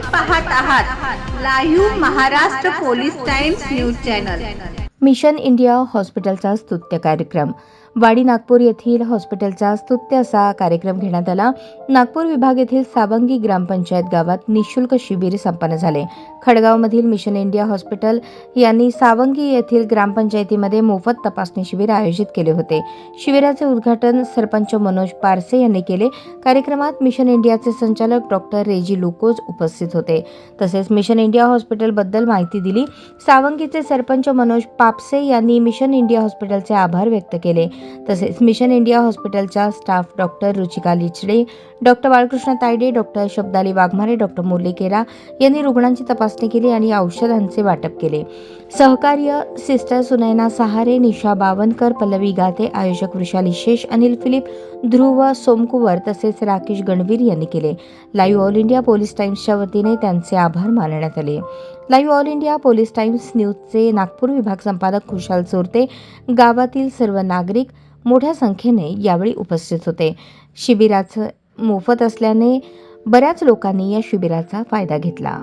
पाहत आहात live Maharashtra police times news channel. Mission India हॉस्पिटलचा स्तुत्य कार्यक्रम. वाडी नागपूर येथील हॉस्पिटलचा स्तुत्य असा कार्यक्रम घेण्यात आला. नागपूर विभाग येथील सावंगी ग्रामपंचायत गावात निशुल्क शिबिर संपन्न झाले. खडगावमधील मिशन इंडिया हॉस्पिटल यांनी सावंगी येथील ग्रामपंचायतीमध्ये मोफत तपासणी शिबिर आयोजित केले होते. शिबिराचे उद्घाटन सरपंच मनोज पारसे यांनी केले. कार्यक्रमात मिशन इंडियाचे संचालक डॉक्टर रेजी लुकोज उपस्थित होते. तसेच मिशन इंडिया हॉस्पिटलबद्दल माहिती दिली. सावंगीचे सरपंच मनोज पापसे यांनी मिशन इंडिया हॉस्पिटलचे आभार व्यक्त केले. तसेच मिशन इंडिया हॉस्पिटलच्या staff doctor Ruchika Lichde doctor Balkrishna Tayde doctor Shabdali Waghmare doctor Murli Kera यांनी रुग्णांची तपासणी केली आणि औषधांचे वाटप केले. सहकार्य सिस्टर सुनैना सहारे निशा बावनकर पल्लवी गाते आयोजक वृषाली शेष अनिल फिलिप ध्रुव सोमकुवर तसेच राकेश गणवीर यांनी केले. लाईव्ह ऑल इंडिया पोलीस टाइम्सच्या वतीने त्यांचे आभार मानण्यात आले. Live all India police times न्यूजचे Nagpur विभाग संपादक खुशाल चोरते गावातील सर्व नागरिक मोठ्या संख्येने यावेळी उपस्थित होते. शिबिराचं मोफत असल्याने बऱ्याच लोकांनी या शिबिराचा फायदा घेतला.